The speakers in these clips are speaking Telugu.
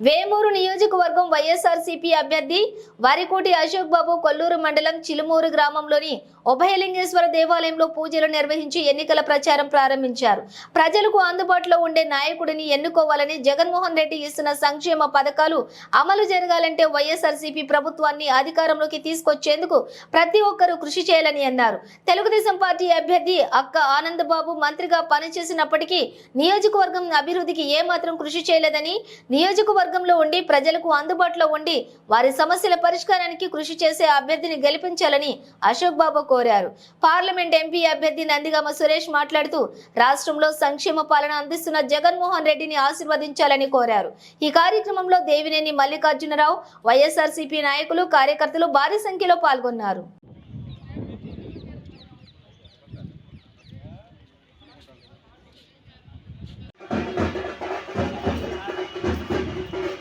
వేమూరు నియోజకవర్గం వైఎస్ఆర్సీపీ అభ్యర్థి వారికోటి అశోక్ బాబు కొల్లూరు మండలం చిలుమూరు గ్రామంలోని ఉభయలింగేశ్వర దేవాలయంలో పూజలు నిర్వహించి ఎన్నికల ప్రచారం ప్రారంభించారు. ప్రజలకు అందుబాటులో ఉండే నాయకుడిని ఎన్నుకోవాలని జగన్మోహన్ రెడ్డి ఇస్తున్న సంక్షేమ పథకాలు అమలు జరగాలంటే వైఎస్ఆర్సీపీ ప్రభుత్వాన్ని అధికారంలోకి తీసుకొచ్చేందుకు ప్రతి ఒక్కరూ కృషి చేయాలని అన్నారు. తెలుగుదేశం పార్టీ అభ్యర్థి అక్క ఆనందబాబు మంత్రిగా పనిచేసినప్పటికీ నియోజకవర్గం అభివృద్ధికి ఏమాత్రం కృషి చేయలేదని నియోజకవర్గంలో ఉండి ప్రజలకు అందుబాటులో ఉండి వారి సమస్యల పరిష్కారానికి కృషి చేసే అభ్యర్థిని గెలిపించాలని అశోక్ బాబు కోరారు. పార్లమెంట్ ఎంపీ అభ్యర్థి నందిగామ సురేష్ మాట్లాడుతూ రాష్ట్రంలో సంక్షేమ పాలన అందిస్తున్న జగన్మోహన్ రెడ్డిని ఆశీర్వదించాలని కోరారు. ఈ కార్యక్రమంలో దేవినేని మల్లికార్జునరావు వైఎస్ఆర్సీపీ నాయకులు కార్యకర్తలు భారీ సంఖ్యలో పాల్గొన్నారు.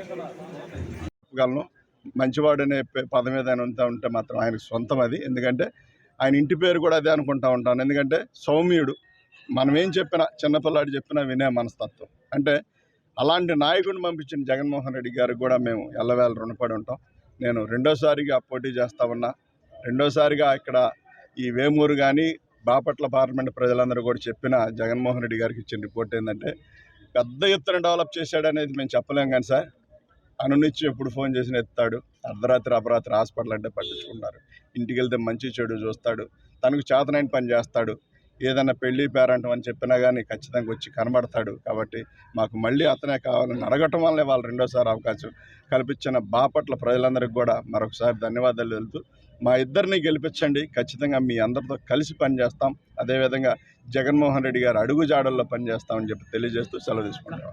చెప్పగలను. మంచివాడు అనే పదం ఏదైనా ఉంటే ఉంటే మాత్రం ఆయనకు సొంతం అది. ఎందుకంటే ఆయన ఇంటి పేరు కూడా అదే అనుకుంటా ఉంటాను. ఎందుకంటే సౌమ్యుడు. మనం ఏం చెప్పినా చిన్నపిల్లాడు చెప్పినా వినే మనస్తత్వం. అంటే అలాంటి నాయకుడిని పంపించిన జగన్మోహన్ రెడ్డి గారికి కూడా మేము ఎల్లవేళ రుణపడి ఉంటాం. నేను రెండోసారిగా పోటీ చేస్తా ఉన్నా. రెండోసారిగా ఇక్కడ ఈ వేమూరు కానీ బాపట్ల పార్లమెంట్ ప్రజలందరూ కూడా చెప్పిన జగన్మోహన్ రెడ్డి గారికి ఇచ్చిన రిపోర్ట్ ఏంటంటే పెద్ద ఎత్తున డెవలప్ చేశాడనేది మేము చెప్పలేం కానీ సార్. అనునిచ్చి ఎప్పుడు ఫోన్ చేసిన ఎత్తాడు. అర్ధరాత్రి అపరాత్రి హాస్పిటల్ అంటే పట్టించుకుంటారు. ఇంటికి వెళ్తే మంచి చెడు చూస్తాడు. తనకు చేతనైన పని చేస్తాడు. ఏదైనా పెళ్ళి పేరంటం అని చెప్పినా కానీ ఖచ్చితంగా వచ్చి కనబడతాడు. కాబట్టి మాకు మళ్ళీ అతనే కావాలని అడగటం వల్లే వాళ్ళు రెండోసారి అవకాశం కల్పించిన బాపట్ల ప్రజలందరికీ కూడా మరొకసారి ధన్యవాదాలు తెలుపుతూ మా ఇద్దరిని గెలిపించండి. ఖచ్చితంగా మీ అందరితో కలిసి పనిచేస్తాం అదేవిధంగా జగన్మోహన్ రెడ్డి గారు అడుగు జాడల్లో పనిచేస్తామని చెప్పి తెలియజేస్తూ సెలవు తీసుకుంటాం